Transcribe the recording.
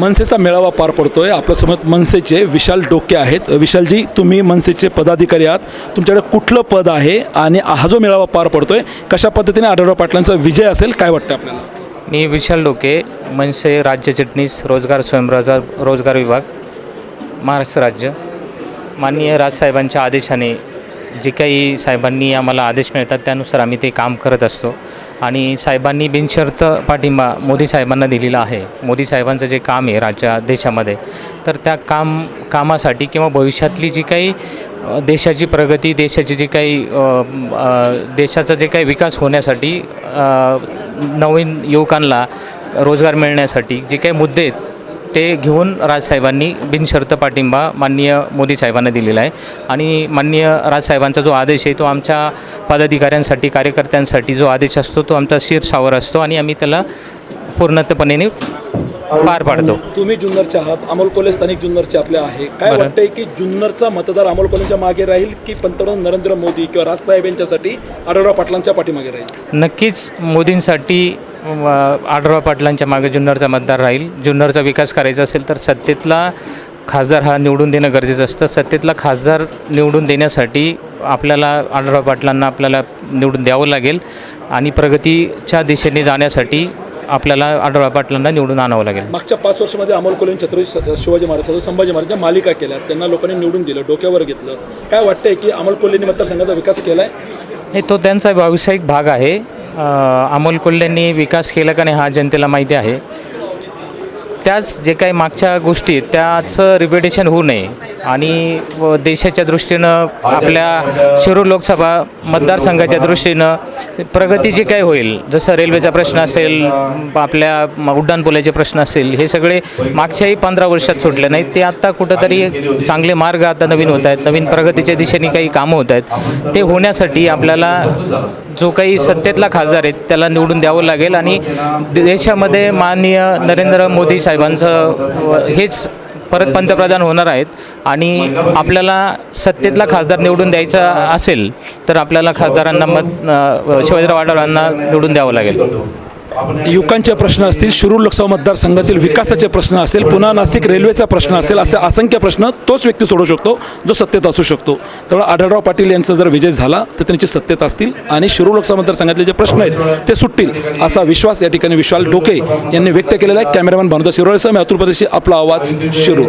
मनसेचा मेळावा पार पडतोय. आपल्यासमोर मनसेचे विशाल डोके आहेत. विशालजी तुम्ही मनसेचे पदाधिकारी आहात. तुमच्याकडे कुठलं पद आहे आणि हा जो मेळावा पार पडतोय कशा पद्धतीने आढळराव पाटलांचा विजय असेल काय वाटतं आपल्याला? मी विशाल डोके मनसे राज्य चिटणीस रोजगार स्वयंरोजगार रोजगार विभाग महाराष्ट्र राज्य. माननीय राजसाहेबांच्या आदेशाने जे काही साहेबांनी आम्हाला आदेश मिळतात त्यानुसार आम्ही ते काम करत असतो. आणि साहेबांनी बिनशर्त पाठिंबा मोदी साहेबांना दिलेला आहे. मोदी साहेबांचं जे काम आहे राज्या देशामध्ये तर त्या काम कामासाठी किंवा भविष्यातली जी काही देशाची प्रगती देशाची जी काही देशाचा जे काही विकास होण्यासाठी नवीन युवकांना रोजगार मिळण्यासाठी जे काही मुद्दे आहेत ते घेऊन राजसाहेबांनी बिनशर्त पाठिंबा माननीय मोदी साहेबांना दिलेला आहे. आणि माननीय राजसाहेबांचा जो आदेश आहे तो आमच्या पदाधिकाऱ्यांसाठी कार्यकर्त्यांसाठी जो आदेश असतो तो आमचा शिरसावर असतो आणि आम्ही त्याला पूर्णत्वपणे पार पाडतो. तुम्ही जुन्नरचे आहात अमोल कोल्हे स्थानिक जुन्नरचे आपले आहे. काय. वाटतंय की जुन्नरचा मतदार अमोल कोल्हेच्या मागे राहील की पंतप्रधान नरेंद्र मोदी किंवा राजसाहेब यांच्यासाठी आढळराव पाटलांच्या पाठीमागे राहील? नक्कीच मोदींसाठी आढळराव पाटलांच्या मागे जुन्नरचा मतदार राहील. जुन्नरचा विकास करायचा असेल तर सत्तेतला खासदार हा निवडून देणं गरजेचं असतं. सत्तेतला खासदार निवडून देण्यासाठी आपल्याला आढळराव पाटलांना आपल्याला निवडून द्यावं लागेल आणि प्रगतीच्या दिशेने जाण्यासाठी आपल्याला आढळराव पाटलांना निवडून आणावं लागेल. मागच्या पाच वर्षामध्ये अमोल कोल्हे छत्रपती शिवाजी महाराज संभाजी महाराजांच्या मालिका केल्या त्यांना लोकांनी निवडून दिलं डोक्यावर घेतलं. काय वाटतंय की अमोल कोल्हेंनी मतदारसंघाचा विकास केलाय? हे तो त्यांचा व्यावसायिक भाग आहे. अमोल कोल्हेंनी विकास केला का नाही हा जनतेला माहिती आहे. त्याच जे काही मागच्या गोष्टी त्याचं रिपिटेशन होऊ नये. आणि व देशाच्या दृष्टीनं आपल्या शिरूर लोकसभा मतदारसंघाच्या दृष्टीनं प्रगती जी काही होईल जसं रेल्वेचा प्रश्न असेल आपल्या उड्डाणपुलाचे प्रश्न असेल हे सगळे मागच्याही पंधरा वर्षात सुटले नाहीत. ते आत्ता कुठंतरी चांगले मार्ग आता नवीन होत आहेत. नवीन प्रगतीच्या दिशेने काही कामं होत आहेत. ते होण्यासाठी आपल्याला जो काही सत्तेतला खासदार आहे त्याला निवडून द्यावं लागेल आणि देशामध्ये माननीय नरेंद्र मोदी साहेबांचं हेच परत पंतप्रधान होणार आहेत. आणि आपल्याला सत्तेतला खासदार निवडून द्यायचा असेल तर आपल्याला खासदारांना मत शिवाजीराव आढळरावांना निवडून द्यावं लागेल. युवकांचे प्रश्न असतील शिरूर लोकसभा मतदारसंघातील विकासाचे प्रश्न असेल पुन्हा नाशिक रेल्वेचा प्रश्न असेल असे असंख्य प्रश्न तोच व्यक्ती सोडू शकतो जो सत्तेत असू शकतो. त्यामुळे आढळराव पाटील यांचा जर विजय झाला तर त्यांची सत्तेत असतील आणि शिरूर लोकसभा मतदारसंघातले जे प्रश्न आहेत ते सुटतील असा विश्वास या ठिकाणी विशाल डोके यांनी व्यक्त केलेला आहे. कॅमेरामॅन भानुदा शिरोळेसह मी अतुल प्रदेशी आपला आवाज शिरूर.